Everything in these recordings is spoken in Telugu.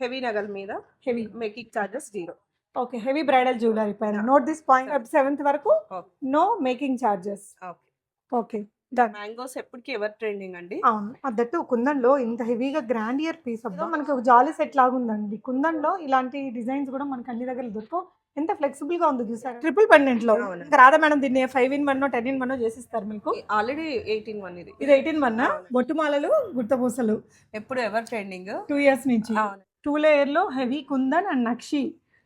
హెవీ నగల మీద heavy. Making charges zero. Okay heavy bridal jewellery పైన. నోట్ దిస్ పాయింట్ సెవెంత్ వరకు. No making charges okay mangoes ఎప్పటికీ ఎవర్ ట్రెండింగ్ అండి? అవును. అదట్టు కుందన్లో ఇంత హెవీగా గ్రాండ్ ఇయర్ పీస్ అబ్బా. మనకి ఒక జాలీ సెట్ లాగా ఉందండి కుందన్లో ఇలాంటి డిజైన్స్ కూడా మనకి అన్ని దగ్గర దొరకవు ఎంత ఫ్లెక్సిబుల్గా ఉంది చూసారు? ట్రిపుల్ పెండెంట్లో. రాధా మేడం దీన్ని five in one ten in one చేసిస్తారు మీకు. ఆల్రెడీ ఎయిటీన్ వన్ ఇది. ఇది ఎయిటీన్ వన్ బొట్టుమాలలు గుర్తపూసలు ఎప్పుడు ఎవర్ ట్రెండింగ్ టూ ఇయర్స్ నుంచి. టూ లేయర్లో heavy kundan and nakshi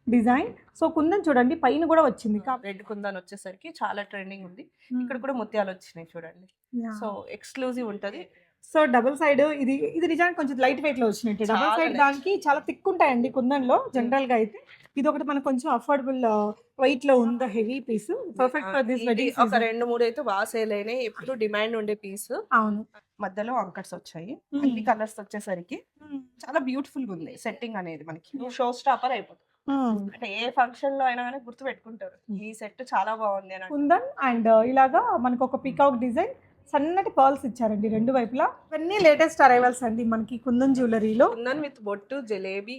design. So kundan చూడండి పైన కూడా వచ్చింది. రెడ్ కుందాన్ వచ్చేసరికి చాలా ట్రెండింగ్ ఉంది. ఇక్కడ కూడా ముత్యాలు వచ్చినాయి చూడండి. సో ఎక్స్క్లూజివ్ ఉంటది. సో డబుల్ సైడ్ ఇది ఇది నిజానికి కొంచెం లైట్ వెయిట్లో వచ్చినట్టు డబుల్ సైడ్. దానికి చాలా థిక్ ఉంటాయండి కుందన్లో జనరల్గా అయితే. ఇది ఒకటి మనకు కొంచెం అఫోర్డబుల్ వెయిట్లో ఉంది heavy piece. Perfect for this ఒక రెండు మూడు అయితే బాగా సేల్ అయినాయి. ఎప్పుడు డిమాండ్ ఉండే పీస్. అవును. మధ్యలో అంకట్స్ వచ్చాయి. Hmm. అన్ని కలర్స్ వచ్చేసరికి చాలా బ్యూటిఫుల్గా ఉంది సెట్టింగ్ అనేది మనకి. షో స్టాపర్ అయిపోతుంది. అంటే ఏ ఫంక్షన్లో అయినా కానీ గుర్తు పెట్టుకుంటారు ఈ సెట్ చాలా బాగుంది అని కుందన్ అండ్ ఇలాగా మనకు ఒక పికాక్ డిజైన్ సన్నటి పర్ల్స్ ఇచ్చారండి రెండు వైపులా. ఇవన్నీ లేటెస్ట్ అరైవల్స్ అండి మనకి కుందన్ జ్యువెలరీలో కుందన్ విత్ బొట్టు జలేబీ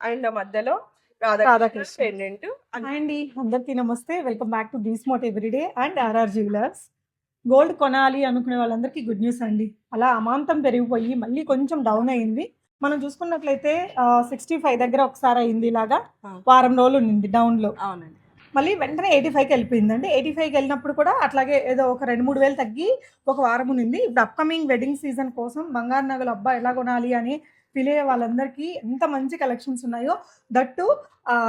అండ్ మధ్యలో రాధాకృష్ణ. పెండెంట్ అండి. అందరికీ నమస్తే. Welcome back to స్మోట్ everyday and RR jewellers gold కొనాలి అనుకునే వాళ్ళందరికీ గుడ్ న్యూస్ అండి. అలా అమాంతం పెరిగిపోయి మళ్ళీ కొంచెం డౌన్ అయింది. మనం చూసుకున్నట్లయితే సిక్స్టీ ఫైవ్ దగ్గర ఒకసారి అయింది ఇలాగా. వారం రోజులు ఉండింది డౌన్లో. అవునండి. మళ్ళీ వెంటనే ఎయిటీ ఫైవ్కి వెళ్ళిపోయిందండి. ఎయిటీ ఫైవ్కి వెళ్ళినప్పుడు కూడా అట్లాగే ఏదో ఒక రెండు మూడు వేలు తగ్గి ఒక వారం ఉంది ఇప్పుడు అప్కమింగ్ వెడ్డింగ్ సీజన్ కోసం బంగారు నగలు అబ్బా ఎలా కొనాలి అని ఫీల్ అయ్యే వాళ్ళందరికీ ఎంత మంచి కలెక్షన్స్ ఉన్నాయో దట్టు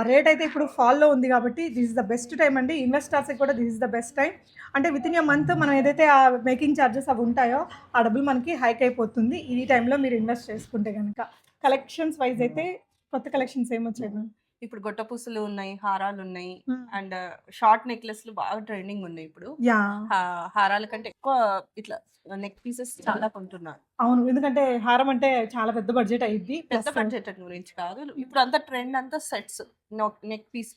రేట్ అయితే ఇప్పుడు ఫాల్లో ఉంది కాబట్టి this is the best time అండి. ఇన్వెస్టర్స్కి కూడా this is the best time అంటే విత్ ఇన్ ఎ మంత్ మనం ఏదైతే ఆ మేకింగ్ ఛార్జెస్ అవి ఉంటాయో ఆ డబ్బులు మనకి హైక్ అయిపోతుంది. ఈ టైంలో మీరు ఇన్వెస్ట్ చేసుకుంటే కనుక కలెక్షన్స్ వైజ్ అయితే కొత్త కలెక్షన్స్ ఏమొచ్చాయి మ్యామ్? ఇప్పుడు గొట్ట పూసలు ఉన్నాయి హారాలు ఉన్నాయి అండ్ షార్ట్ నెక్లెస్లు బాగా ట్రెండింగ్ ఉన్నాయి ఇప్పుడు. హారాల కంటే ఎక్కువ ఇట్లా నెక్ పీసెస్ చాలా కొంటున్నారు. అవును ఎందుకంటే హారం అంటే చాలా పెద్ద బడ్జెట్ అయ్యిద్ది పెద్ద బడ్జెట్ గురించి కాదు. ఇప్పుడు అంతా ట్రెండ్ అంతా sets neck piece.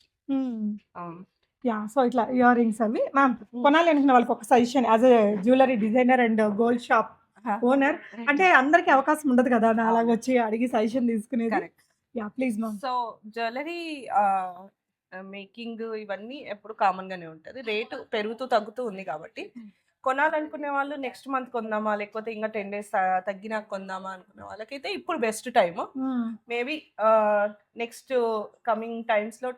Yeah so ఇట్లా ఇయర్ రింగ్స్ అవి. మ్యామ్ కొనాలి అనుకున్న వాళ్ళకి ఒక suggestion as a jewellery designer and gold shop owner. అంటే అందరికి అవకాశం ఉండదు కదా అలాగ వచ్చి అడిగి సజెషన్ తీసుకునేది. Correct. Yeah please ma'am so jewellery making ఇవన్నీ ఎప్పుడు కామన్ గానే ఉంటది. రేటు పెరుగుతూ తగ్గుతూ ఉంది కాబట్టి కొనాలనుకునే వాళ్ళు నెక్స్ట్ మంత్ కొందామా లేకపోతే ఇంకా టెన్ డేస్ తగ్గినాక కొందామా అనుకునే వాళ్ళకైతే ఇప్పుడు best time maybe next coming టైమ్స్లో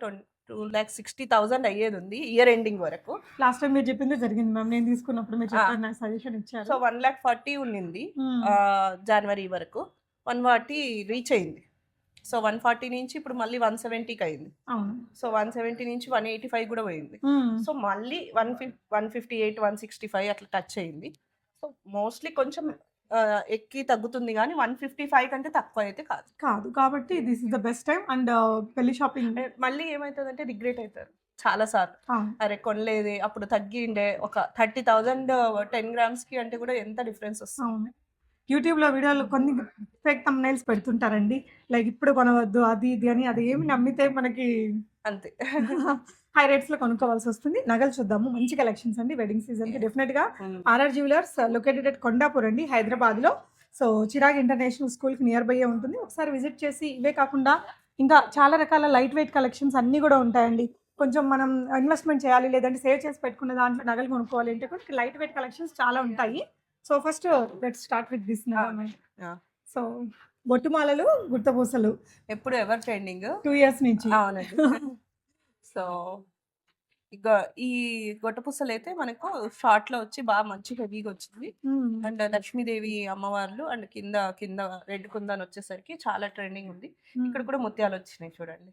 టూ ల్యాక్ సిక్స్టీ థౌసండ్ అయ్యేది ఉంది ఇయర్ ఎండింగ్ వరకు. లాస్ట్ టైం మీరు చెప్పింది జరిగింది మ్యామ్ నేను తీసుకున్నప్పుడు మీరు చెప్పారు నాకు సజెషన్ ఇచ్చారు. So one lakh forty hmm. జనవరి వరకు. వన్ ఫార్టీ రీచ్ అయింది. సో వన్ ఫార్టీ నుంచి ఇప్పుడు మళ్ళీ వన్ సెవెంటీకి అయింది. సో వన్ సెవెంటీ నుంచి వన్ ఎయిటీ ఫైవ్ కూడా పోయింది. సో మళ్ళీ వన్ ఫిఫ్ one fifty eight one sixty five అట్లా టచ్ అయింది. సో మోస్ట్లీ కొంచెం ఎక్కి తగ్గుతుంది కానీ వన్ ఫిఫ్టీ ఫైవ్ కంటే తక్కువ అయితే కాదు. కాదు. కాబట్టి this is the best time and పెళ్ళి షాపింగ్ మళ్ళీ ఏమవుతుందంటే రిగ్రెట్ అవుతారు చాలా సార్లు. అరే కొనలేదే అప్పుడు తగ్గిండే ఒక థర్టీ థౌజండ్ టెన్ గ్రామ్స్కి అంటే కూడా ఎంత డిఫరెన్స్ వస్తుంది. యూట్యూబ్లో వీడియోలు కొన్ని ఫేక్ తమ్నైల్స్ పెడుతుంటారండి. లైక్ ఇప్పుడు కొనవద్దు అది ఇది అని అది ఏమి నమ్మితే మనకి అంతే. హై రేట్స్లో కొనుక్కోవాల్సి వస్తుంది. నగలు చూద్దాము. మంచి కలెక్షన్స్ అండి. వెడ్డింగ్ సీజన్కి డెఫినెట్గా RR jewellers located at Kondapur అండి హైదరాబాద్లో సో చిరాగ్ ఇంటర్నేషనల్ స్కూల్కి నియర్ బై ఉంటుంది. ఒకసారి విజిట్ చేసి ఇవే కాకుండా ఇంకా చాలా రకాల లైట్ వెయిట్ కలెక్షన్స్ అన్నీ కూడా ఉంటాయండి. కొంచెం మనం ఇన్వెస్ట్మెంట్ చేయాలి లేదంటే సేవ్ చేసి పెట్టుకున్న దాంట్లో నగలు కొనుక్కోవాలి అంటే కూడా లైట్ వెయిట్ కలెక్షన్స్ చాలా ఉంటాయి. So first let start with this. So బొట్టుమాలలు గుర్తపూసలు ఎప్పుడు ఎవర్ ట్రెండింగ్? టూ ఇయర్స్ నుంచి. అవునండి. సో ఈ గొట్టపుసలు అయితే మనకు షార్ట్లో వచ్చి బాగా మంచి హెవీగా వచ్చింది. మ్మ్. అండ్ లక్ష్మీదేవి అమ్మవార్లు అండ్ కింద కింద రెడ్ కుందన్ వచ్చేసరికి చాలా ట్రెండింగ్ ఉంది. మ్మ్. ఇక్కడ కూడా ముత్యాలు వచ్చినాయి చూడండి.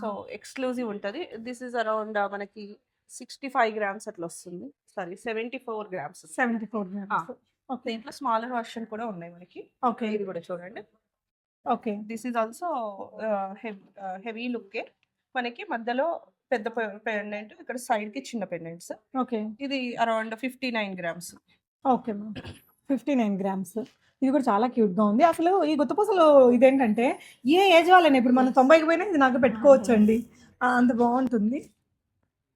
సో ఎక్స్క్లూజివ్ ఉంటది. దిస్ ఇస్ అరౌండ్ మనకి సిక్స్టీ ఫైవ్ గ్రామ్స్ అట్లా వస్తుంది. Sorry seventy four grams seventy four grams దీంట్లో స్మాలర్ వర్షన్ కూడా ఉన్నాయి మనకి. ఓకే. ఇది కూడా చూడండి. Okay. This is also heavy look మనకి మధ్యలో పెద్ద పెండెంట్ ఇక్కడ సైడ్కి చిన్న పెండెంట్స్ ఓకే. ఇది around fifty nine grams okay ma'am. Fifty nine grams ఇది కూడా చాలా క్యూట్గా ఉంది. అసలు ఈ గుత్తపూసలు ఇదేంటంటే ఏ ఏజ్ వాళ్ళని ఇప్పుడు మనం తొంభైకి పోయినా ఇది నాకు పెట్టుకోవచ్చు అండి అంత బాగుంటుంది.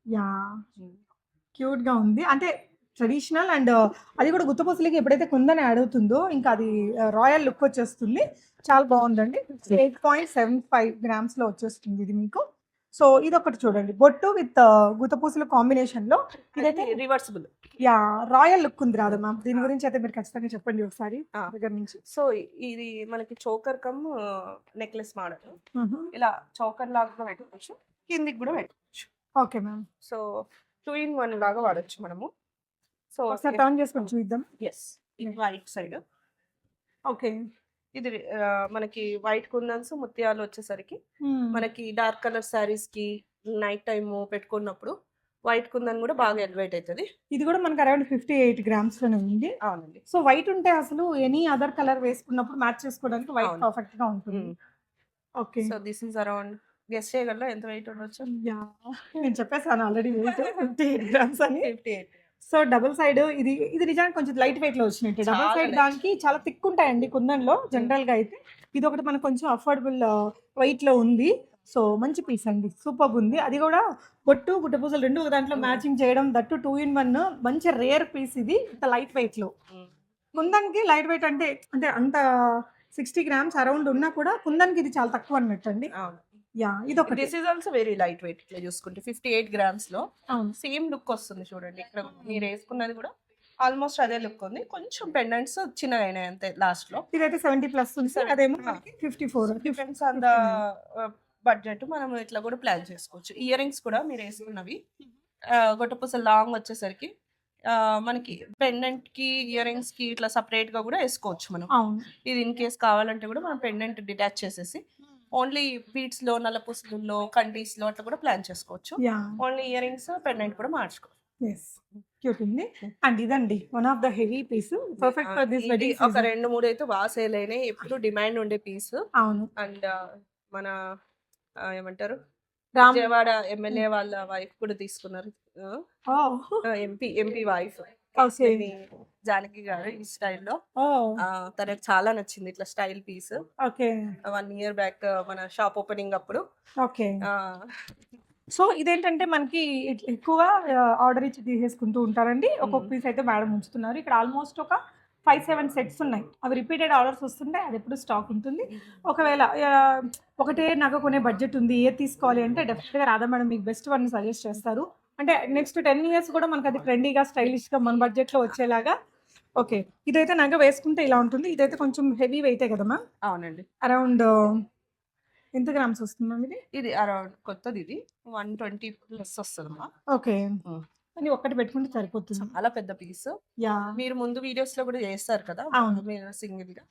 యా. క్యూట్గా ఉంది. అంటే ట్రెడిషనల్ అండ్ అది కూడా గుత్తపూసలకి ఎప్పుడైతే కుందని యాడ్ అవుతుందో ఇంకా అది రాయల్ లుక్ వచ్చేస్తుంది. చాలా బాగుందండి. ఎయిట్ పాయింట్ సెవెన్ ఫైవ్ గ్రామ్స్లో వచ్చేస్తుంది ఇది మీకు. సో ఇది ఒకటి చూడండి. బొట్టు విత్ గుతపూసల కాంబినేషన్లో ఇదైతే రివర్సిబుల్ యా రాయల్ లుక్ ఉంది రాదా మ్యామ్ దీని గురించి అయితే మీరు ఖచ్చితంగా చెప్పండి ఒకసారి ఆ. దగ్గర నుంచి. సో ఇది మనకి చోకర్ కమ్ నెక్లెస్ మోడల్ ఇలా చౌకర్ లాగా పెట్టుకోవచ్చు. కిందికి కూడా పెట్టుకోవచ్చు. Okay ma'am so two in one లాగా వాడచ్చు మనము. సో ఒకసారి టర్న్ చేసుకొని చూద్దాం ఎస్ ఇది వైట్ సైడ్ ఓకే ఇది మనకి వైట్ కుందన్స్ ముత్యాలు వచ్చేసరికి మనకి డార్క్ కలర్ శారీస్కి నైట్ టైం పెట్టుకున్నప్పుడు వైట్ కుందన్ కూడా బాగా ఎలివేట్ అవుతుంది ఇది కూడా మనకి అరౌండ్ ఫిఫ్టీ ఎయిట్ గ్రామ్స్లోనే ఉంది. అవునండి. సో వైట్ ఉంటే అసలు ఎనీ అదర్ కలర్ వేసుకున్నప్పుడు మ్యాచ్ చేసుకోవడానికి వైట్. పర్ఫెక్ట్గా ఉంటుంది. Okay so this is around guess చేయగలరా? ఎంత వెయిట్ ఉండొచ్చు? యా నేను చెప్పేసాను already weight fifty eight grams అని. Fifty eight so double side ఇది ఇది నిజానికి కొంచెం లైట్ వెయిట్లో వచ్చినట్టు. Double side. దానికి చాలా థిక్ ఉంటాయండి కుందన్లో జనరల్గా అయితే. ఇది ఒకటి మనకు కొంచెం అఫోర్డబుల్ వెయిట్లో ఉంది. సో మంచి పీస్ అండి. సూపర్ ఉంది. అది కూడా బొట్టు గుట్టపూసలు రెండు ఒక దాంట్లో మ్యాచింగ్ చేయడం దట్టు టూ ఇన్ వన్. మంచి రేర్ పీస్ ఇది ఇంత లైట్ వెయిట్లో. కుందన్కి లైట్ వెయిట్ అంటే అంటే అంత సిక్స్టీ గ్రామ్స్ అరౌండ్ ఉన్నా కూడా కుందన్కి ఇది చాలా తక్కువ అన్నట్టు అండి. యా ఇది ఒకటి this is also very light weight ఇట్లా చూసుకుంటే ఫిఫ్టీ ఎయిట్ గ్రామ్స్లో సేమ్ లుక్ వస్తుంది చూడండి. ఇక్కడ మీరు వేసుకున్నది కూడా ఆల్మోస్ట్ అదే లుక్ ఉంది. కొంచెం పెండెంట్స్ చిన్నగా అయినాయి అంతే లాస్ట్లో. ఇదైతే సెవెంటీ ప్లస్ ఉంది. అదేమో Ah. Fifty four depends on the budget మనం ఇట్లా కూడా ప్లాన్ చేసుకోవచ్చు. ఇయర్ రింగ్స్ కూడా మీరు వేసుకున్నవి. గొట్టపూస లాంగ్ వచ్చేసరికి ఆ, మనకి పెండెంట్కి ఇయర్ రింగ్స్కి ఇట్లా సపరేట్గా కూడా వేసుకోవచ్చు మనం. ఇది ఇన్ కేస్ కావాలంటే కూడా మనం పెండెంట్ డిటాచ్ చేసేసి ఓన్లీ బీట్స్లో నల్లపూసలలో కండీస్లో అట్లా కూడా ప్లాన్ చేసుకోవచ్చు. ఓన్లీ ఇయర్ రింగ్స్ పెండెంట్ కూడా మార్చుకోవచ్చు ఎస్ క్యూట్ ఉంది. అండ్ ఇదండి one of the heavy piece perfect for this wedding ఒక రెండు మూడు అయితే బాగా సేల్ అయినాయి. ఎప్పుడు డిమాండ్ ఉండే పీస్ అవును. అండ్ మన ఆ, ఏమంటారు? విజయవాడ ఎమ్మెల్యే వాళ్ళ వైఫ్ కూడా తీసుకున్నారు. ఎంపీ ఎంపీ వైఫ్ జానకి గారు ఈ స్టైల్లో. తనకు చాలా నచ్చింది ఇట్లా style piece. Okay. One year back మన షాప్ ఓపెనింగ్ అప్పుడు. ఓకే. సో ఇదేంటంటే మనకి ఇట్- ఎక్కువ ఆర్డర్ ఇచ్చి తీసేసుకుంటూ ఉంటారండి. ఒక్కొక్క పీస్ అయితే మేడం ఉంచుతున్నారు. ఇక్కడ ఆల్మోస్ట్ ఒక ఫైవ్ సెవెన్ సెట్స్ ఉన్నాయి. అవి రిపీటెడ్ ఆర్డర్స్ వస్తుంటే అది ఎప్పుడు స్టాక్ ఉంటుంది. ఒకవేళ ఒకటే నగ కొనే బడ్జెట్ ఉంది. ఏ తీసుకోవాలి అంటే డెఫినెట్గా రాధా మేడం మీకు బెస్ట్ వన్ సజెస్ట్ చేస్తారు. అంటే నెక్స్ట్ టెన్ ఇయర్స్ కూడా మనకు అది ట్రెండీగా స్టైలిష్గా మన బడ్జెట్లో వచ్చేలాగా. ఓకే ఇదైతే నగ వేసుకుంటే ఇలా ఉంటుంది. ఇదైతే కొంచెం హెవీ వెయిటే కదమ్మా అవునండి. అరౌండ్ ఎంత గ్రామ్స్ వస్తుందా ఇది? ఇది అరౌండ్ కొత్తది ఇది. వన్ ట్వంటీ ప్లస్ వస్తుందమ్మా ఓకే. అని ఒక్కటి పెట్టుకుంటే సరిపోతుంది. చాలా పెద్ద పీస్ యా మీరు ముందు వీడియోస్లో కూడా చేస్తారు కదా? అవును. మీరు సింగిల్గా.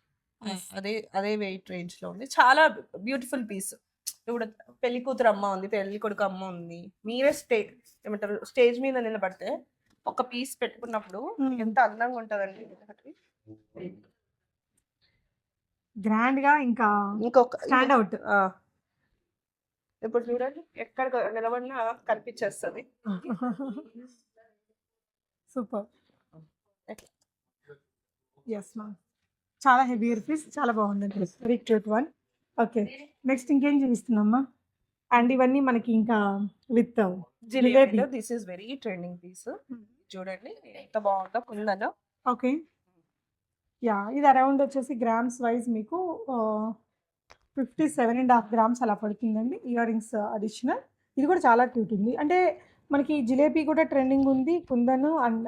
అదే అదే వెయిట్ రేంజ్లో ఉంది. చాలా బ్యూటిఫుల్ పీస్ ఇప్పుడు పెళ్ళి కూతురు అమ్మ ఉంది పెళ్ళి కొడుకు అమ్మ ఉంది మీరే స్టే ఏమంటారు స్టేజ్ మీద నిలబడితే ఒక పీస్ పెట్టుకున్నప్పుడు. ఎంత అందంగా ఉంటదండి. గ్రాండ్గా ఇంకా ఇంకొక స్టాండ్ అవుట్. ఇప్పుడు చూడండి ఎక్కడ నిలబడినా కనిపించేస్తుంది సూపర్? ఎస్ మ్యామ్ చాలా హెవీ పీస్ చాలా బాగుందండి very cute one okay. Next ఇంకేం చూపిస్తున్నామ్మా అండ్ ఇవన్నీ మనకి ఇంకా with జిలేబీలో this is very trending piece. చూడండి ఎంత బాగుందో కుందను ఓకే. యా ఇది అరౌండ్ వచ్చేసి గ్రామ్స్ వైజ్ మీకు fifty seven and half grams అలా పడుతుందండి ఇయర్ రింగ్స్ అడిషనల్. ఇది కూడా చాలా క్యూట్ ఉంది. అంటే మనకి జిలేబీ కూడా ట్రెండింగ్ ఉంది కుందను అండ్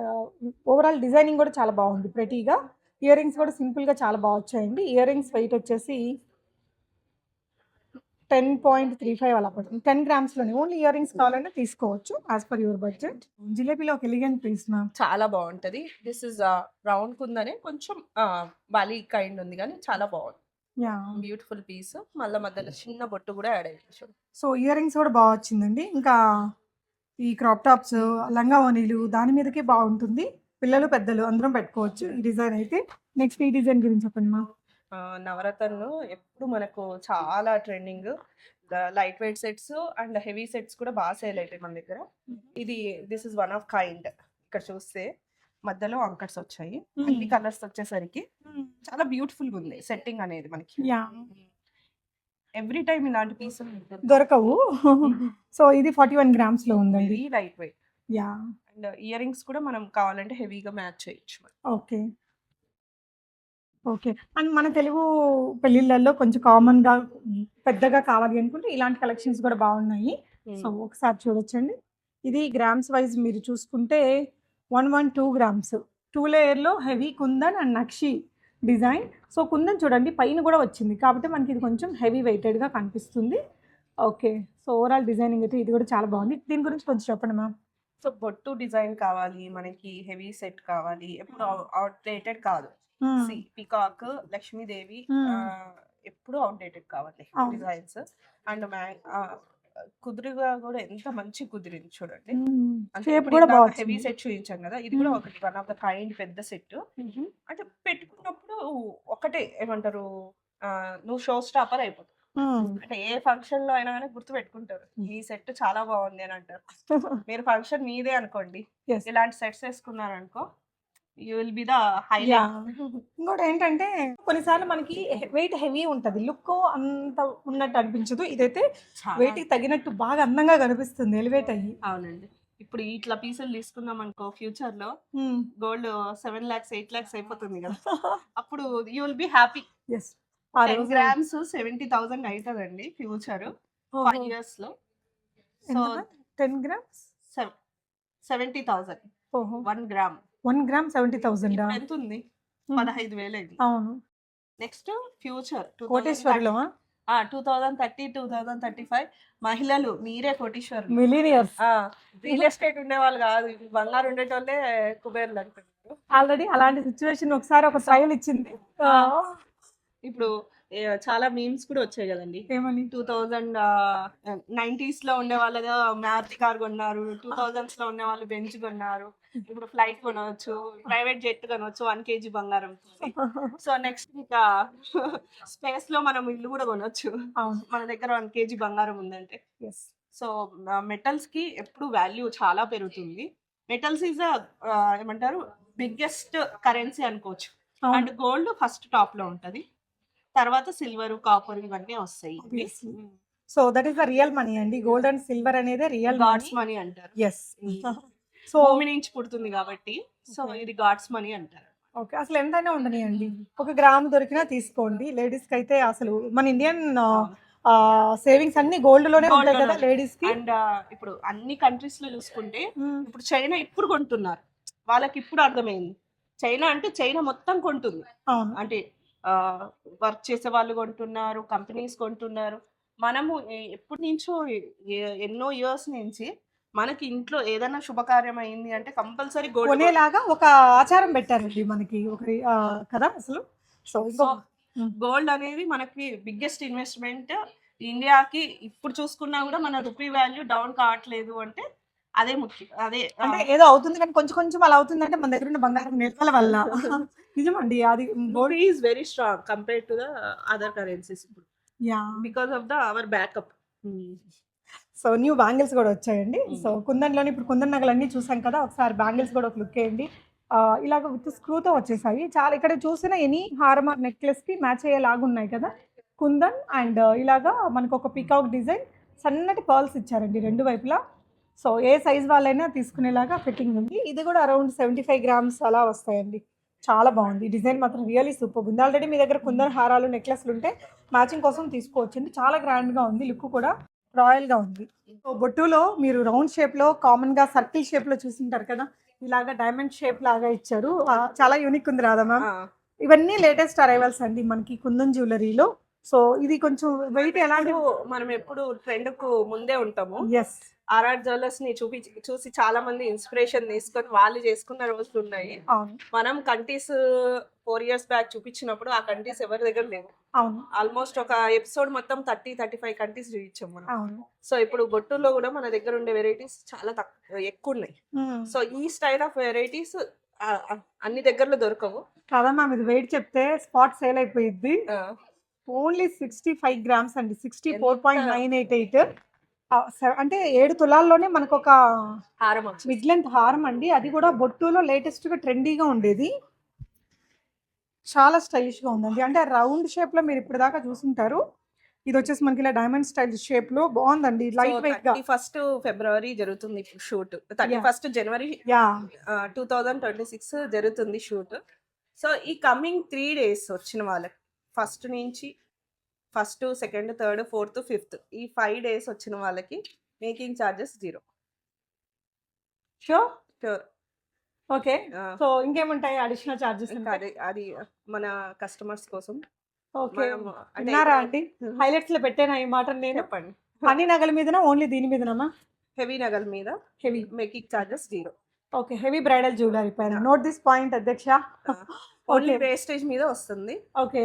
ఓవరాల్ డిజైనింగ్ కూడా చాలా బాగుంది ప్రతిగా. ఇయర్ రింగ్స్ కూడా సింపుల్గా చాలా బాగా వచ్చాయండి. ఇయర్ రింగ్స్ వెయిట్ వచ్చేసి టెన్ పాయింట్ త్రీ ఫైవ్ అలా పడుతుంది. టెన్ గ్రామ్స్లోనే ఓన్లీ ఇయర్ రింగ్స్ కావాలంటే తీసుకోవచ్చు యాజ్ పర్ యువర్ బడ్జెట్ జిలేబీలో ఒక ఎలిగెంట్ పీస్ మ్యామ్ చాలా బాగుంటది. దిస్ ఇస్ రౌండ్ కుందనే కొంచెం బాలీ కైండ్ ఉంది కానీ చాలా బాగుంది. యా బ్యూటిఫుల్ పీస్ మళ్ళీ మధ్యలో చిన్న బొట్టు కూడా యాడ్ అయ్యింది సో ఇయర్ రింగ్స్ కూడా బాగా వచ్చిందండి. ఇంకా ఈ క్రాప్ టాప్స్ లంగా ఓనీలు దాని మీదకే బాగుంటుంది. పిల్లలు పెద్దలు అందరం పెట్టుకోవచ్చు ఈ డిజైన్ అయితే. నెక్స్ట్ ఈ డిజైన్ గురించి చెప్పండి మా. ఆ, నవరత్నలు ఎప్పుడు మనకు చాలా trending. Light weight sets and heavy sets కూడా బాగా సేల్ అవుతాయి మన దగ్గర. ఇది this is one of kind. ఇక్కడ చూస్తే మధ్యలో అంకట్స్ వచ్చాయి. అన్ని కలర్స్ వచ్చేసరికి చాలా బ్యూటిఫుల్గా ఉంది సెట్టింగ్ అనేది మనకి. యా. ఎవ్రీ టైం ఇలాంటి పీస్ దొరకవు. సో ఇది ఫార్టీ వన్ గ్రామ్స్లో ఉందండి. Light weight yeah. And earrings కూడా మనం కావాలంటే హెవీగా మ్యాచ్ చేయొచ్చు. ఓకే. ఓకే. అండ్ మన తెలుగు పెళ్ళిళ్ళల్లో కొంచెం కామన్గా పెద్దగా కావాలి అనుకుంటే ఇలాంటి కలెక్షన్స్ కూడా బాగున్నాయి. సో ఒకసారి చూడొచ్చండి. ఇది గ్రామ్స్ వైజ్ మీరు చూసుకుంటే one one two grams two లేయర్లో heavy kundan and nakshi design so kundan చూడండి పైన కూడా వచ్చింది. కాబట్టి మనకి ఇది కొంచెం హెవీ వెయిటెడ్గా కనిపిస్తుంది. ఓకే. సో ఓవరాల్ డిజైనింగ్ అయితే ఇది కూడా చాలా బాగుంది. దీని గురించి కొంచెం చెప్పండి మ్యామ్ సో బొట్టు డిజైన్ కావాలి మనకి హెవీ సెట్ కావాలి ఎప్పుడు అవుట్డేటెడ్ కాదు. పికాక్ లక్ష్మీదేవి ఎప్పుడు అవుట్డేటెడ్ కావాలి. డిజైన్స్. అండ్ కుదురుగా కూడా ఎంత మంచి కుదిరింది చూడండి. హెవీ. సెట్ చూపించాం కదా ఇది కూడా. ఒకటి వన్ ఆఫ్ ద కైండ్ పెద్ద సెట్ అంటే పెట్టుకున్నప్పుడు ఒకటే ఏమంటారు నువ్వు షో స్టాపర్ అయిపోతావు. అంటే ఏ ఫంక్షన్లో అయినా కానీ గుర్తు పెట్టుకుంటారు. ఈ సెట్ చాలా బాగుంది అని అంటారు. మీరు ఫంక్షన్ మీదే అనుకోండి. ఇలాంటి సెట్స్ వేసుకున్నారు అనుకో you will be the. Highlight ఇంకోటి ఏంటంటే కొన్నిసార్లు మనకి వెయిట్ హెవీ ఉంటది. లుక్ అంత ఉన్నట్టు అనిపించదు. ఇదైతే వెయిట్ తగినట్టు బాగా అందంగా కనిపిస్తుంది ఎలివేట్ అయ్యి. అవునండి. ఇప్పుడు ఇట్లా పీసులు తీసుకుందాం అనుకో ఫ్యూచర్లో gold seven lakhs eight lakhs అయిపోతుంది కదా. అప్పుడు you will be happy yes grams seventy thousand అవుతుందండి ఫ్యూచర్ ఫైవ్ ఇయర్స్లో. So ten grams seventy thousand ఓహో. One gram one gram seventy thousand ఎంత ఉంది పదహైదు వేలు అవును. Next future. కోటేశ్వరిలో two thousand thirty two thousand thirty five. మహిళలు మీరే కోటీశ్వరులు. మిలీనియర్స్. రియల్ ఎస్టేట్ ఉండేవాళ్ళు కాదు. బంగారు ఉండేటోళ్ళే కుబేర్లు అంటున్నారు ఆల్రెడీ అలాంటి సిచ్యువేషన్ ఒకసారి ఒక ట్రయల్ ఇచ్చింది. ఇప్పుడు చాలా మీమ్స్ కూడా వచ్చాయి కదండి. ఏమని? టూ థౌజండ్ నైన్టీస్లో ఉండే వాళ్ళగా మ్యారుతి కార్ కొన్నారు. టూ థౌజండ్స్లో ఉండే వాళ్ళు బెంచ్ కొన్నారు. ఇప్పుడు ఫ్లైట్ కొనవచ్చు ప్రైవేట్ జెట్ కొనవచ్చు వన్ కేజీ బంగారం సో నెక్స్ట్ ఇంకా స్పేస్లో మనం ఇల్లు కూడా కొనవచ్చు మన దగ్గర వన్ కేజీ బంగారం ఉందంటే. సో మెటల్స్కి ఎప్పుడు వాల్యూ చాలా పెరుగుతుంది. మెటల్స్ ఈజ్ ఏమంటారు బిగ్గెస్ట్ కరెన్సీ అనుకోవచ్చు. అండ్ గోల్డ్ ఫస్ట్ టాప్లో ఉంటది. తర్వాత సిల్వర్ కాపర్ ఇవన్నీ వస్తాయి. So that is the real money అండి. గోల్డ్ అండ్ సిల్వర్ అనేది రియల్ గాడ్స్ మనీ అంటారు. ఎస్ సో భూమి నుంచి పుడుతుంది కాబట్టి. సో. ఇది గాడ్స్ మనీ అంటారు. ఓకే అసలు ఎంతైనా ఉండనియండి. ఒక గ్రామ్ దొరికినా తీసుకోండి. లేడీస్కి అయితే అసలు మన ఇండియన్ సేవింగ్స్ అన్ని గోల్డ్లోనే ఉంటాయి కదా. లేడీస్కి. అండ్ ఇప్పుడు అన్ని కంట్రీస్లో చూసుకుంటే ఇప్పుడు చైనా ఇప్పుడు కొంటున్నారు. వాళ్ళకి ఇప్పుడు అర్థమైంది. చైనా అంటే చైనా మొత్తం కొంటుంది. అంటే వర్క్ చేసే వాళ్ళు కొంటున్నారు కంపెనీస్ కొంటున్నారు. మనము ఎప్పటి నుంచో ఎన్నో ఇయర్స్ నుంచి మనకి ఇంట్లో ఏదైనా శుభకార్యం అయింది అంటే కంపల్సరీ గోల్డ్ కొనేలాగా ఒక ఆచారం పెట్టారండి మనకి ఒక కదా అసలు? సో సో గోల్డ్ అనేది మనకి బిగ్గెస్ట్ ఇన్వెస్ట్మెంట్ ఇండియాకి ఇప్పుడు చూసుకున్నా కూడా మన రూపీ వాల్యూ డౌన్ కావట్లేదు అంటే అదే ముఖ్యం అదే అంటే ఏదో అవుతుంది కానీ కొంచెం కొంచెం అలా అవుతుంది అంటే మన దగ్గర ఉన్న బంగారం నిల్వల వల్ల. నిజమండి అది gold is very strong compare to the other currencies ఇప్పుడు. Yeah because of the our backup so new bangles కూడా వచ్చాయండి. సో కుందన్లోని ఇప్పుడు కుందన్ నగలన్నీ చూసాం కదా ఒకసారి బ్యాంగిల్స్ కూడా ఒక లుక్ వేయండి. ఇలాగ విత్ స్క్రూతో వచ్చేసాయి. చాలా ఇక్కడ చూసిన ఎనీ హారం ఆర్ నెక్లెస్కి మ్యాచ్ అయ్యేలాగా ఉన్నాయి కదా. కుందన్ అండ్ ఇలాగా మనకు ఒక పికాక్ డిజైన్ సన్నటి పర్ల్స్ ఇచ్చారండి రెండు వైపులా. సో ఏ సైజ్ వాళ్ళైనా తీసుకునేలాగా ఫిట్టింగ్ ఉంది. ఇది కూడా అరౌండ్ సెవెంటీ ఫైవ్ గ్రామ్స్ అలా వస్తాయండి. చాలా బాగుంది. డిజైన్ మాత్రం రియలీ సూపర్ ఉంది. ఆల్రెడీ మీ దగ్గర కుందన్ హారాలు నెక్లెస్లు ఉంటే మ్యాచింగ్ కోసం తీసుకోవచ్చండి. చాలా గ్రాండ్గా ఉంది లుక్ కూడా. రాయల్గా ఉంది. బొట్టులో మీరు రౌండ్ షేప్లో కామన్గా సర్కిల్ షేప్లో చూసింటారు కదా ఇలాగా డైమండ్ షేప్ లాగా ఇచ్చారు. చాలా యూనిక్ ఉంది రాదా మ్యామ్. ఇవన్నీ లేటెస్ట్ అరైవల్స్ అండి మనకి కుందన్ జ్యువెలరీలో. సో ఇది కొంచెం వెయిట్ ఎలాంటి మనం ఎప్పుడు ట్రెండ్కు ముందే ఉంటాము. ఎస్ ఆర్ఆర్ జ్యువెలర్స్ని చూపి చూసి చాలా మంది ఇన్స్పిరేషన్ తీసుకొని వాళ్ళు చేసుకున్న రోజులు ఉన్నాయి. మనం కంటీస్ ఫోర్ ఇయర్స్ బ్యాక్ చూపించినప్పుడు ఆ కంటీస్ ఎవరి దగ్గర లేవు. అవును. ఆల్మోస్ట్ ఒక ఎపిసోడ్ మొత్తం థర్టీ థర్టీ ఫైవ్ కంటీస్ చూపించాం మనం. అవును. సో ఇప్పుడు బొట్టుల్లో కూడా మన దగ్గర ఉండే వెరైటీస్ చాలా తక్కువ ఎక్కువ ఉన్నాయి. సో ఈ స్టైల్ ఆఫ్ వెరైటీస్ అన్ని దగ్గరలో దొరకవు. కదా మ్యామ్? ఇది వెయిట్ చెప్తే స్పాట్ సేల్ అయిపోయింది ఓన్లీ సిక్స్టీ ఫైవ్ గ్రామ్స్ అండి. Sixty four point nine eight eight. అంటే ఏడు తులాల్లోనే మనకు ఒక హారం వచ్చింది మిడ్ లెంత్ హారం అండి. అది కూడా బొట్టులో లేటెస్ట్గా ట్రెండీగా ఉండేది. చాలా స్టైలిష్గా ఉందండి. అంటే రౌండ్ షేప్లో మీరు ఇప్పుడు దాకా చూసుంటారు. ఇది వచ్చేసి మనకి ఇలా డైమండ్ స్టైల్ షేప్లో బాగుందండి లైట్ వెయిట్గా ఫస్ట్ ఫిబ్రవరి జరుగుతుంది shoot. Thirty. First January yeah two thousand twenty six జరుగుతుంది షూట్. సో ఈ కమింగ్ త్రీ డేస్ వచ్చిన వాళ్ళకి ఫస్ట్ నుంచి first second third fourth fifth ఈ ఫైవ్ డేస్ వచ్చిన వాళ్ళకి making charges zero. Sure? Sure. Okay. So ఇంకేముంటాయి additional charges అది అది మన కస్టమర్స్ కోసం. ఓకే. విన్నారా అండి హైలైట్స్లో పెట్టాను ఈ మాట నేను? చెప్పండి. అన్ని నగల మీదనా ఓన్లీ దీని మీదనమ్మా హెవీ నగల మీద heavy. Making charges zero. Okay. Heavy bridal jewellery పైన. నోట్ దిస్ పాయింట్ అధ్యక్ష. ఓన్లీ. వేస్టేజ్ మీద వస్తుంది. Okay.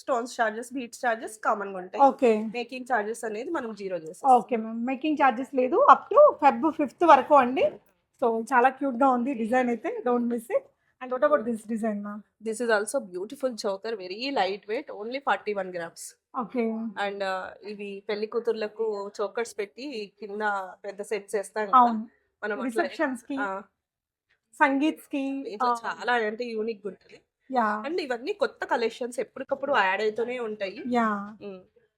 Stones charges beads charges కామన్గా ఉంటాయి. ఓకే. మేకింగ్ చార్జెస్ అనేది మనం జీరో చేస్తాం ఓకే మ్యామ్. మేకింగ్ ఛార్జెస్ లేదు. అప్ టు ఫెబ్ ఫిఫ్త్ వరకు అండి. సో చాలా క్యూట్గా ఉంది డిజైన్ అయితే don't miss it. And what about this design ma'am this is also beautiful choker very light weight only forty one grams okay. And ఇవి పెళ్ళి కూతుర్లకు చోకర్స్ పెట్టి కింద పెద్ద సెట్స్ వేస్తాం మనం రిసెప్షన్స్కి సంగీత్స్కి చాలా అంటే యూనిక్ ఉంటుంది అండ్ ఇవన్నీ కొత్త కలెక్షన్స్ ఎప్పటికప్పుడు యాడ్ అవుతూనే ఉంటాయి. యా.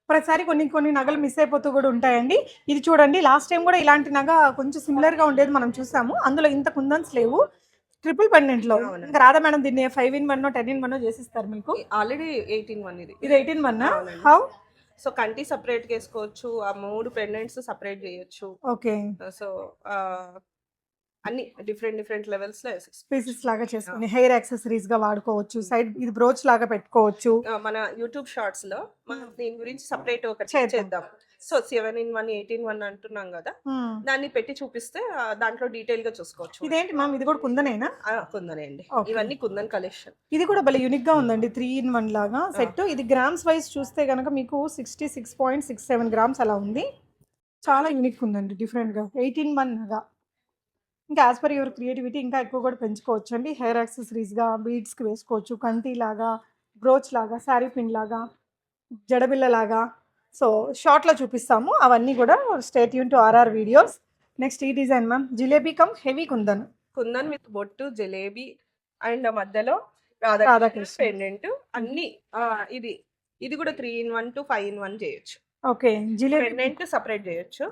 ప్రతిసారి కొన్ని కొన్ని నగలు మిస్ అయిపోతూ కూడా ఉంటాయండి. ఇది చూడండి లాస్ట్ టైం కూడా ఇలాంటి నగ కొంచెం సిమిలర్గా ఉండేది మనం చూసాము. అందులో ఇంత కుందన్స్ లేవు. ట్రిపుల్ పెండెంట్లో. అవును. ఇంకా రాధా మేడం దీన్ని five in one ten in one చేసిస్తారు మీకు? ఆల్రెడీ ఎయిటీన్ వన్ ఇది. ఇది ఎయిటీన్ వన్. హౌ సో కంటి సపరేట్ వేసుకోవచ్చు. ఆ మూడు పెండెంట్స్ సపరేట్ చేయొచ్చు. ఓకే సో అన్ని డిఫరెంట్ డిఫరెంట్ లెవెల్స్లో పీసెస్ లాగా చేసుకుని హెయిర్ యాక్సెసరీస్గా వాడుకోవచ్చు సైడ్ ఇది బ్రోచ్ లాగా పెట్టుకోవచ్చు. మన యూట్యూబ్ షార్ట్స్లో మనం దీని గురించి సపరేట్ ఒకటి చేద్దాం. So seven in one eighteen one అంటున్నాం కదా. దాన్ని పెట్టి చూపిస్తే దాంట్లో డీటెయిల్గా చూసుకోవచ్చు. ఇదేంటి మ్యామ్? ఇది కూడా కుందనేనా? కుందనే అండి. ఇవన్నీ కుందన్ కలెక్షన్. ఇది కూడా భలే యూనిక్గా ఉందండి త్రీ ఇన్ వన్ లాగా. సెట్ ఇది గ్రామ్స్ వైజ్ చూస్తే కనుక మీకు sixty six point six seven grams అలా ఉంది. చాలా యూనిక్ ఉందండి డిఫరెంట్గా ఎయిటీన్ వన్గా ఇంకా యాజ్ పర్ యువర్ క్రియేటివిటీ ఇంకా ఎక్కువ కూడా పెంచుకోవచ్చు అండి హెయిర్ యాక్సెసరీస్గా బీడ్స్కి వేసుకోవచ్చు కంటి లాగా బ్రోచ్ లాగా శారీ పిన్ లాగా జడబిల్ల లాగా. సో షార్ట్లో చూపిస్తాము. అవన్నీ కూడా స్టేట్ యూన్ టు ఆర్ఆర్ వీడియోస్ నెక్స్ట్ ఈ design ma'am jalebi come heavy kundan. Kundan with బొట్టు జిలేబీ అండ్ మధ్యలో రాధాకృష్ణ. రాధాకృష్ణ పెండెంట్ అన్ని. ఇది ఇది కూడా three in one two five in one చేయొచ్చు. ఓకే. జిలేబీ పెండెంట్ సపరేట్ చేయొచ్చు.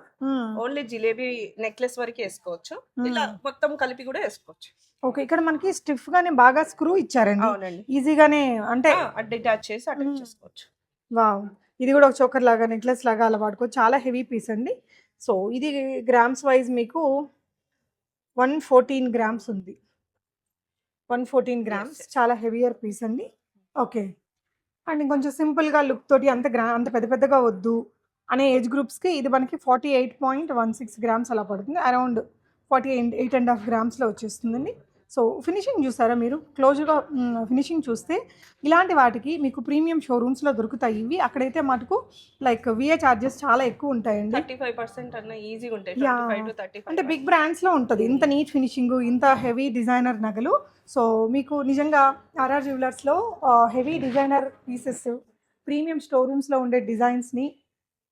ఓన్లీ జిలేబీ నెక్లెస్ వరకు వేసుకోవచ్చు. ఇలా. మొత్తం కలిపి కూడా వేసుకోవచ్చు. ఓకే. ఇక్కడ మనకి స్టిఫ్ గానే బాగా స్క్రూ ఇచ్చారండి. అవునండి. ఈజీగానే అంటే డిటాచ్ చేసి అటాచ్. చేసుకోవచ్చు. వావ్. ఇది కూడా ఒక చోకర్ లాగా నెక్లెస్ లాగా అలా వాడుకోవచ్చు చాలా హెవీ పీస్ అండి. సో ఇది గ్రామ్స్ వైజ్ మీకు వన్ ఫోర్టీన్ గ్రామ్స్ ఉంది. One fourteen grams. చాలా హెవియర్ పీస్ అండి. ఓకే. అండ్ కొంచెం సింపుల్గా లుక్ తోటి అంత గ్రా అంత పెద్ద పెద్దగా వద్దు అనే ఏజ్ గ్రూప్స్కి ఇది మనకి forty eight point one six grams అలా పడుతుంది. Around forty eight eight and half గ్రామ్స్లో వచ్చేస్తుందండి. సో ఫినిషింగ్ చూసారా మీరు? క్లోజ్గా ఫినిషింగ్ చూస్తే ఇలాంటి వాటికి మీకు ప్రీమియం షోరూమ్స్లో దొరుకుతాయి ఇవి. అక్కడైతే మటుకు లైక్ విఏ చార్జెస్ చాలా ఎక్కువ ఉంటాయండి. థర్టీ ఫైవ్ పర్సెంట్ అన్న ఈజీగా ఉంటాయి. అంటే బిగ్ బ్రాండ్స్లో ఉంటుంది. ఇంత నీట్ ఫినిషింగ్ ఇంత హెవీ డిజైనర్ నగలు. సో మీకు నిజంగా RR జ్యువెలర్స్లో heavy designer pieces premium store రూమ్స్లో ఉండే డిజైన్స్ని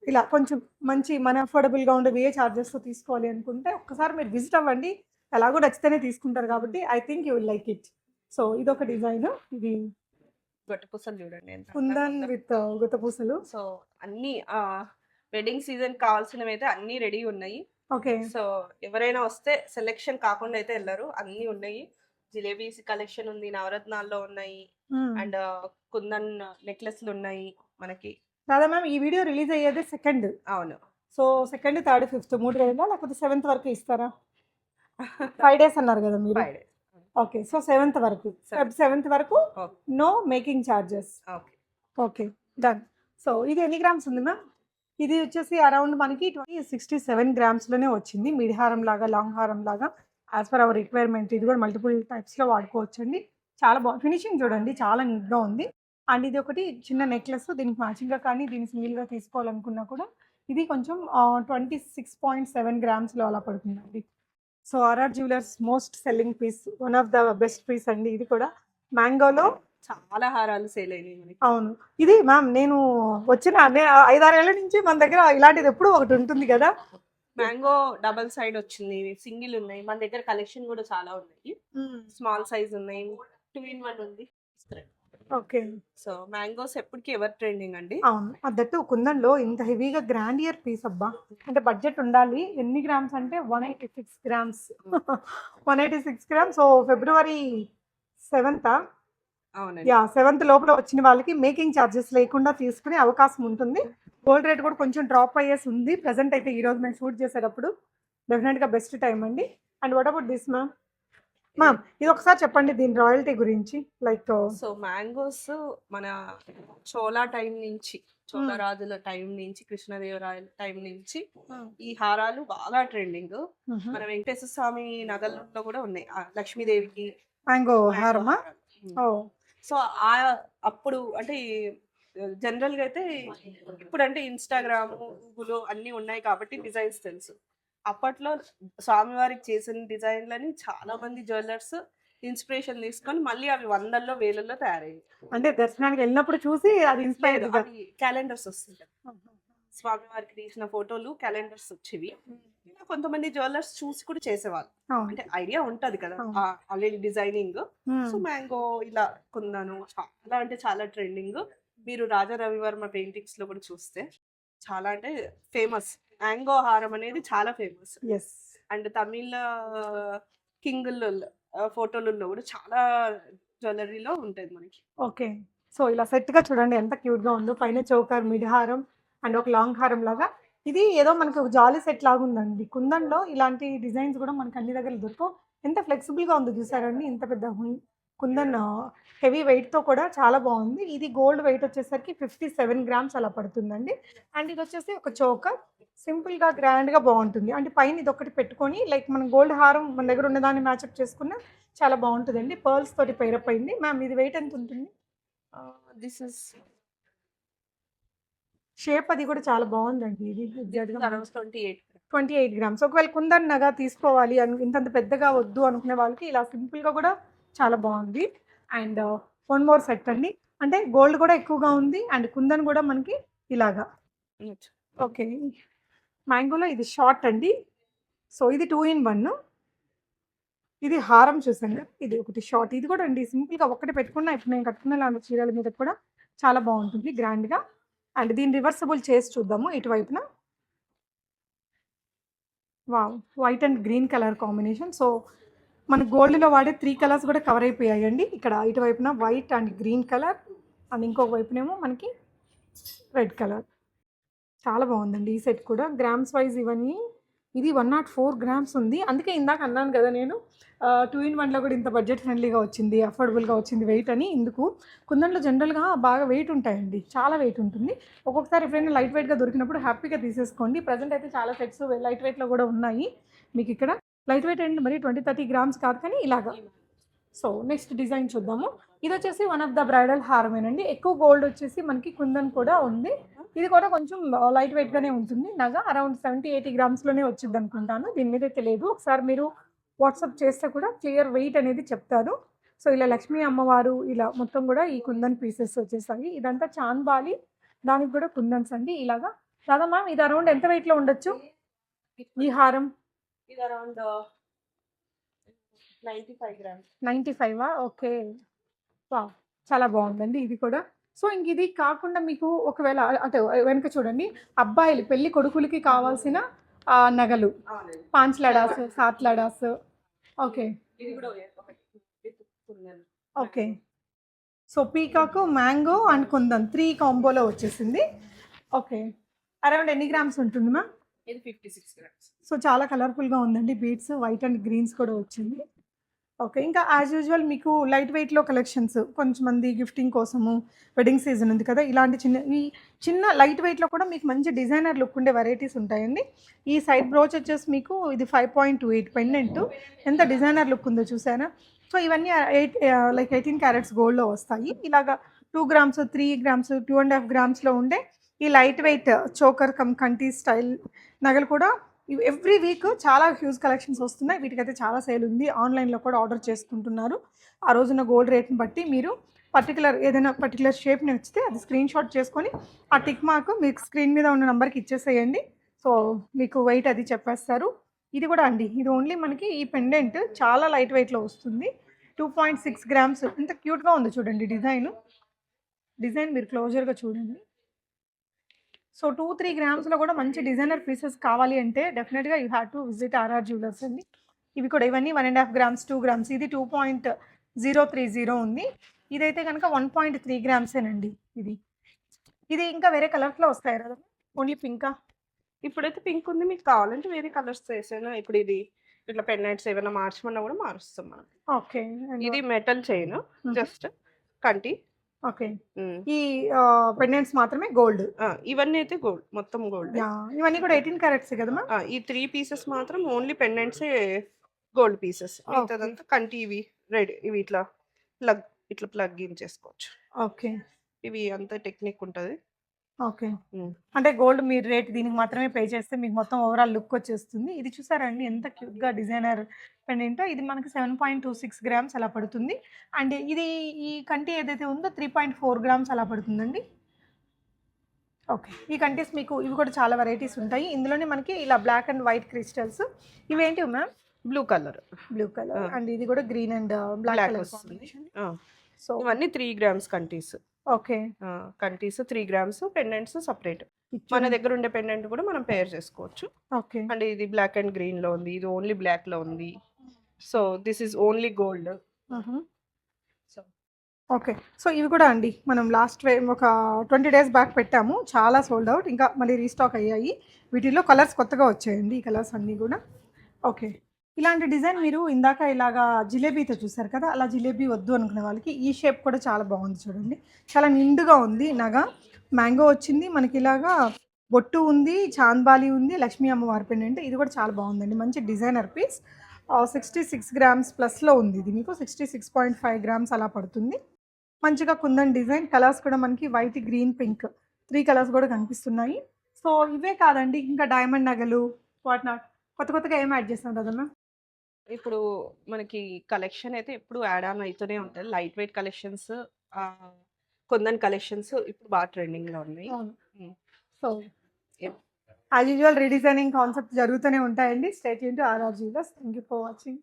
ఇలా కొంచెం మంచి మన అఫోర్డబుల్గా ఉండే వే చార్జెస్తో తీసుకోవాలి అనుకుంటే ఒక్కసారి మీరు విజిట్ అవ్వండి. ఎలాగో నచ్చితేనే తీసుకుంటారు కాబట్టి I think you will like it so ఇదొక డిజైన్ ఇది గొట్ట పూసలు చూడండి కుందన్. విత్ గుత్తపూసలు సో అన్ని వెడ్డింగ్ సీజన్ కావాల్సినవి అయితే అన్ని రెడీ ఉన్నాయి. ఓకే సో ఎవరైనా వస్తే సెలెక్షన్ కాకుండా అయితే వెళ్ళరు. అన్ని ఉన్నాయి. జిలేబీస్ కలెక్షన్ ఉంది నవరత్నాల్లో ఉన్నాయి. అండ్ కుందన్ నెక్లెస్లు ఉన్నాయి మనకి. రాదా మ్యామ్ ఈ వీడియో రిలీజ్ అయ్యేది సెకండ్ అవును. సో సెకండ్ థర్డ్ ఫిఫ్త్ మూడు రోజులా లేకపోతే సెవెంత్ వరకు ఇస్తారా? ఫైవ్ డేస్ అన్నారు కదా మీరు? ఫ్రైడే ఓకే సో సెవెంత్ వరకు. సెవెంత్ వరకు. No making charges okay okay done so ఇది ఎన్ని గ్రామ్స్ ఉంది మ్యామ్ ఇది వచ్చేసి అరౌండ్ మనకి ట్వంటీ సిక్స్టీ సెవెన్ గ్రామ్స్లోనే వచ్చింది. మిడ్ హారం లాగా లాంగ్ హారం లాగా. యాజ్ పర్ అవర్ రిక్వైర్మెంట్ ఇది కూడా మల్టిపుల్ టైప్స్లో వాడుకోవచ్చు అండి చాలా బాగుంది ఫినిషింగ్ చూడండి చాలా నీట్గా ఉంది. అండ్ ఇది ఒకటి చిన్న నెక్లెస్ దీనికి మ్యాచింగ్గా కానీ దీన్ని సింగిల్గా తీసుకోవాలనుకున్నా కూడా ఇది కొంచెం ట్వంటీ సిక్స్ పాయింట్ సెవెన్ గ్రామ్స్లో అలా పడుతుందండి. So RR jewellers most selling piece one of the best piece అండి ఇది కూడా. మ్యాంగోలో చాలా హారాలు సేల్ అయినాయి అవును. ఇది మ్యామ్ నేను వచ్చిన ఐదారేళ్ళ నుంచి మన దగ్గర ఇలాంటిది ఎప్పుడు ఒకటి ఉంటుంది కదా. మ్యాంగో డబల్ సైడ్ వచ్చింది సింగిల్ ఉన్నాయి. మన దగ్గర కలెక్షన్ కూడా చాలా ఉన్నాయి. స్మాల్ సైజ్ ఉన్నాయి. టూ ఇన్ వన్ ఉంది. ఓకే. సో మ్యాంగోస్ ఎప్పటికీ ఎవర్ ట్రెండింగ్ అండి. అవును. అదట్టు కుందంలో ఇంత హెవీగా గ్రాండ్ ఇయర్ పీస్ అబ్బా. అంటే బడ్జెట్ ఉండాలి. ఎన్ని గ్రామ్స్ అంటే one eighty six grams. One eighty six grams. So February seventh? Yeah seventh లోపల వచ్చిన వాళ్ళకి మేకింగ్ ఛార్జెస్ లేకుండా తీసుకునే అవకాశం ఉంటుంది. గోల్డ్ రేట్ కూడా కొంచెం డ్రాప్ అయ్యేసి ఉంది. ప్రజెంట్ అయితే ఈ రోజు మేము షూట్ చేసేటప్పుడు. డెఫినెట్గా బెస్ట్ టైం అండి. And what about this ma'am? Ma'am ఇది ఒకసారి చెప్పండి దీని రాయల్టీ గురించి లైక్ సో మ్యాంగోస్ మన చోళా టైం నుంచి చోళ Hmm. రాజుల టైం నుంచి కృష్ణదేవరాయల టైం నుంచి ఈ హారాలు బాగా ట్రెండింగ్ మన వెంకటేశ్వర స్వామి నగల్లో కూడా ఉన్నాయి. లక్ష్మీదేవికి మ్యాంగో హారమా? హారాలు. Hmm. సో ఆ అప్పుడు అంటే జనరల్గా అయితే ఇప్పుడు అంటే ఇన్స్టాగ్రామ్ గూగుల్ అన్ని ఉన్నాయి కాబట్టి డిజైన్స్ తెలుసు. అప్పట్లో స్వామివారికి చేసిన డిజైన్లని చాలా మంది జ్యువెలర్స్ ఇన్స్పిరేషన్ తీసుకొని మళ్ళీ అవి వందల్లో వేలల్లో తయారయ్యాయి. అంటే దర్శనానికి వెళ్ళినప్పుడు చూసి అది ఇన్స్పైర్ క్యాలెండర్స్ వస్తుంటాయి స్వామివారికి తీసిన ఫోటోలు క్యాలెండర్స్ వచ్చేవి. ఇలా కొంతమంది జ్యువెలర్స్ చూసి కూడా చేసేవాళ్ళు. అంటే ఐడియా ఉంటది కదా. Already designing. సో మ్యాంగో ఇలా కొన్నాను. చాలా అంటే చాలా ట్రెండింగ్ మీరు రాజా రవివర్మ పెయింటింగ్స్లో కూడా చూస్తే చాలా అంటే ఫేమస్ మ్యాంగో హారం అనేది చాలా ఫేమస్. ఎస్ అండ్ తమిళ కింగుల్లో ఫోటోలలో కూడా చాలా జ్యువెలరీలో ఉంటుంది మనకి. ఓకే. సో ఇలా సెట్గా చూడండి ఎంత క్యూట్గా ఉందో. పైన చౌకర్ మిడ్ హారం అండ్ ఒక లాంగ్ హారం లాగా. ఇది ఏదో మనకి ఒక జాలీ సెట్ లాగా ఉందండి. కుందన్లో ఇలాంటి డిజైన్స్ కూడా మనకి అన్ని దగ్గర దొరకవు. ఎంత ఫ్లెక్సిబుల్గా ఉందో చూసారండి ఇంత పెద్ద కుందన్ హెవీ వెయిట్తో కూడా చాలా బాగుంది. ఇది గోల్డ్ వెయిట్ వచ్చేసరికి ఫిఫ్టీ సెవెన్ గ్రామ్స్ అలా పడుతుందండి. అండ్ ఇది వచ్చేసి ఒక చౌకర్ సింపుల్గా గ్రాండ్గా బాగుంటుంది. అంటే పైన ఇది ఒకటి పెట్టుకొని లైక్ మనం గోల్డ్ హారం మన దగ్గర ఉన్నదాన్ని మ్యాచ్అప్ చేసుకున్న చాలా బాగుంటుందండి. పర్ల్స్ తోటి పైరప్ అయింది. మ్యామ్ ఇది వెయిట్ ఎంత ఉంటుంది? దిస్ ఇస్ షేప్ అది కూడా చాలా బాగుందండి. ఇది twenty eight twenty eight grams. ఒకవేళ కుందన్ నగ తీసుకోవాలి అను ఇంతంత పెద్దగా వద్దు అనుకునే వాళ్ళకి ఇలా సింపుల్గా కూడా చాలా బాగుంది. అండ్ వన్ మోర్ సెట్ అండి. అంటే గోల్డ్ కూడా ఎక్కువగా ఉంది. అండ్ కుందన్ కూడా మనకి ఇలాగా. ఓకే. మ్యాంగోలో ఇది షార్ట్ అండి. సో ఇది టూ ఇన్ వన్ ఇది హారం చూసాను కదా, ఇది ఒకటి షార్ట్ ఇది కూడా అండి. సింపుల్గా ఒక్కటి పెట్టుకున్నా ఇప్పుడు నేను కట్టుకున్న లాంటి చీరల మీద కూడా చాలా బాగుంటుంది గ్రాండ్గా అండ్ దీన్ని రివర్సబుల్ చేసి చూద్దాము ఇటువైపున. Wow! White and green colour combination so మన గోల్డ్లో వాడే త్రీ కలర్స్ కూడా కవర్ అయిపోయాయండి. ఇక్కడ ఇటువైపున white and green colour and ఇంకొక వైపునేమో మనకి రెడ్ కలర్. చాలా బాగుందండి ఈ సెట్ కూడా. గ్రామ్స్ వైజ్ ఇవన్నీ ఇది వన్ నాట్ ఫోర్ గ్రామ్స్ ఉంది. అందుకే ఇందాక అన్నాను కదా నేను టూ ఇన్ వన్లో కూడా ఇంత బడ్జెట్ ఫ్రెండ్లీగా వచ్చింది అఫోర్డబుల్గా వచ్చింది వెయిట్ అని. ఇందుకు కుందన్లో జనరల్గా బాగా వెయిట్ ఉంటాయండి. చాలా వెయిట్ ఉంటుంది. ఒక్కొక్కసారి ఎప్పుడైనా లైట్ వెయిట్గా దొరికినప్పుడు హ్యాపీగా తీసేసుకోండి. ప్రజెంట్ అయితే చాలా సెట్స్ లైట్ వెయిట్లో కూడా ఉన్నాయి. మీకు ఇక్కడ లైట్ వెయిట్ అండి మరి ట్వంటీ థర్టీ గ్రామ్స్ కాదు కానీ ఇలాగా. సో నెక్స్ట్ డిజైన్ చూద్దాము. ఇది వచ్చేసి వన్ ఆఫ్ ద బ్రైడల్ హారమేనండి. ఎక్కువ గోల్డ్ వచ్చేసి మనకి కుందన్ కూడా ఉంది. ఇది కూడా కొంచెం లైట్ వెయిట్గానే ఉంటుంది. నగ అరౌండ్ సెవెంటీ ఎయిటీ గ్రామ్స్లోనే వచ్చింది అనుకుంటాను. దీని మీద తెలియదు. ఒకసారి మీరు వాట్సాప్ చేస్తే కూడా క్లియర్ వెయిట్ అనేది చెప్తారు. సో ఇలా లక్ష్మీ అమ్మవారు ఇలా మొత్తం కూడా ఈ కుందన్ పీసెస్ వచ్చేసాయి. ఇదంతా చాన్బాలి దానికి కూడా కుందన్స్ అండి ఇలాగా. రాదా మ్యామ్ ఇది అరౌండ్ ఎంత వెయిట్లో ఉండొచ్చు? ఈ హారం? ఇది around ninety five grams. Ninety ఫైవా? Okay. వా చాలా బాగుందండి ఇది కూడా. సో ఇంక ఇది కాకుండా మీకు ఒకవేళ అంటే వెనక చూడండి. అబ్బాయిలు పెళ్ళి కొడుకులకి కావాల్సిన నగలు. పాంచ్ లడాస్ సాత్ లడాస్. Okay. Okay. So peacock mango and kundan three కాంబోలో వచ్చేసింది. ఓకే. అరౌండ్ ఎన్ని గ్రామ్స్ ఉంటుంది మ్యామ్? ఇది ఫిఫ్టీ సిక్స్ గ్రామ్స్ సో చాలా కలర్ఫుల్గా ఉందండి. బీట్స్ వైట్ అండ్ గ్రీన్స్ కూడా వచ్చింది. ఓకే ఇంకా యాజ్ యూజువల్ మీకు లైట్ వెయిట్లో కలెక్షన్స్ కొంచెమంది గిఫ్టింగ్ కోసము వెడ్డింగ్ సీజన్ ఉంది కదా ఇలాంటి చిన్న ఈ చిన్న లైట్ వెయిట్లో కూడా మీకు మంచి డిజైనర్ లుక్ ఉండే వెరైటీస్ ఉంటాయండి. ఈ సైడ్ బ్రోచ్ వచ్చేసి మీకు ఇది five point two eight pendant ఎంత డిజైనర్ లుక్ ఉందో చూసారా? సో ఇవన్నీ ఎయిట్ లైక్ ఎయిటీన్ క్యారెట్స్ గోల్డ్లో వస్తాయి. ఇలాగా two grams three grams two and half గ్రామ్స్లో ఉండే ఈ లైట్ వెయిట్ చోకర్ కమ్ కంటి స్టైల్ నగలు కూడా ఎవ్రీ వీక్ చాలా హ్యూజ్ కలెక్షన్స్ వస్తున్నాయి. వీటికైతే చాలా సేల్ ఉంది. ఆన్లైన్లో కూడా ఆర్డర్ చేసుకుంటున్నారు. ఆ రోజున గోల్డ్ రేట్ని బట్టి మీరు పర్టికులర్ ఏదైనా పర్టికులర్ షేప్ నచ్చితే అది స్క్రీన్ షాట్ చేసుకొని ఆ టిక్ మార్క్ మీకు స్క్రీన్ మీద ఉన్న నెంబర్కి ఇచ్చేసేయండి. సో మీకు వెయిట్ అది చెప్పేస్తారు. ఇది కూడా అండి. ఇది ఓన్లీ మనకి ఈ పెండెంట్ చాలా లైట్ వెయిట్లో వస్తుంది. Two point six grams. ఎంత క్యూట్గా ఉంది చూడండి డిజైన్. డిజైన్ మీరు క్లోజర్గా చూడండి. సో టూ త్రీ గ్రామ్స్లో కూడా మంచి డిజైనర్ పీసెస్ కావాలి అంటే డెఫినెట్గా you have to visit RR jewellers అండి. ఇవి కూడా ఇవన్నీ one and half grams two grams ఇది two point zero three zero ఉంది. ఇదైతే కనుక వన్ పాయింట్ త్రీ గ్రామ్సేనండి ఇది. ఇది ఇంకా వేరే కలర్స్లో వస్తాయి కదా ఓన్లీ పింకా ఇప్పుడైతే పింక్ ఉంది. మీకు కావాలంటే వేరే కలర్స్ వేసాను ఇప్పుడు ఇది ఇట్లా పెన్నైట్స్ ఏమైనా మార్చమన్నా కూడా మారుస్తాం మనం. ఓకే ఇది మెటల్ చైన్ జస్ట్ కంటి. ఓకే. ఈ పెండెంట్స్ మాత్రమే గోల్డ్. ఇవన్నీ అయితే గోల్డ్ మొత్తం గోల్డ్. ఇవన్నీ కూడా ఎయిటీన్ క్యారెట్స్ కదా ఈ త్రీ పీసెస్ మాత్రం ఓన్లీ పెండెంట్స్ గోల్డ్ పీసెస్. మిగతాదంతా కంటి ఇవి రెడీ ఇవి ఇట్లా ప్లగ్ ఇట్లా ప్లగ్ ఇన్ చేసుకోవచ్చు. ఓకే. ఇవి అంత టెక్నిక్ ఉంటుంది. ఓకే. అంటే గోల్డ్ మీరు రేట్ దీనికి మాత్రమే పే చేస్తే మీకు మొత్తం ఓవరాల్ లుక్ వచ్చేస్తుంది. ఇది చూసారండి ఎంత క్యూట్గా డిజైనర్ పెండెంటో ఇది మనకి seven point two six grams అలా పడుతుంది. అండ్ ఇది ఈ కంటి ఏదైతే ఉందో త్రీ పాయింట్ ఫోర్ గ్రామ్స్ అలా పడుతుందండి. ఓకే. ఈ కంటీస్ మీకు ఇవి కూడా చాలా వెరైటీస్ ఉంటాయి. ఇందులోనే మనకి ఇలా black and white crystals. ఇవేంటివి ma'am? Blue colour. Blue colour. And ఇది కూడా గ్రీన్ అండ్ బ్లాక్ కలర్ వస్తుంది. సో ఇవన్నీ త్రీ గ్రామ్స్ కంటీస్. ఓకే. కంటీస్ త్రీ గ్రామ్స్ పెండెంట్స్ సపరేట్. మన దగ్గర ఉండే పెండెంట్ కూడా మనం పేర్ చేసుకోవచ్చు. ఓకే. అండ్ ఇది బ్లాక్ అండ్ గ్రీన్లో ఉంది. ఇది ఓన్లీ బ్లాక్లో ఉంది. So this is only gold. So okay. So ఇవి కూడా అండి. మనం లాస్ట్ ఒక ట్వంటీ డేస్ బ్యాక్ పెట్టాము. చాలా సోల్డ్ అవుట్. ఇంకా మళ్ళీ రీస్టాక్ అయ్యాయి. వీటిలో కలర్స్ కొత్తగా వచ్చాయండి. ఈ కలర్స్ అన్నీ కూడా. ఓకే. ఇలాంటి డిజైన్ మీరు ఇందాక ఇలాగా జిలేబీతో చూసారు కదా అలా జిలేబీ వద్దు అనుకునే వాళ్ళకి ఈ షేప్ కూడా చాలా బాగుంది చూడండి. చాలా నిండుగా ఉంది నగ. మ్యాంగో వచ్చింది మనకి ఇలాగా బొట్టు ఉంది చాంద్బాలి ఉంది లక్ష్మీ అమ్మవారి పెండెంట్ ఇది కూడా చాలా బాగుందండి. మంచి designer piece. Sixty six grams ప్లస్లో ఉంది ఇది మీకు. Sixty six point five grams అలా పడుతుంది. మంచిగా కుందన్ డిజైన్. కలర్స్ కూడా మనకి white green pink three colours కూడా కనిపిస్తున్నాయి. సో ఇవే కాదండి. ఇంకా డైమండ్ నగలు వాట్ నాట్ కొత్త కొత్తగా ఏం యాడ్ చేస్తాం కదమ్మా ఇప్పుడు మనకి కలెక్షన్ అయితే ఎప్పుడు యాడ్ ఆన్ అవుతూనే ఉంటుంది light weight collections kundan collections ఇప్పుడు బాగా ట్రెండింగ్లో ఉన్నాయి. So. As usual redesigning concept జరుగుతూనే ఉంటాయండి. స్టేట్ యూన్ to RR జీవస్ thank you for watching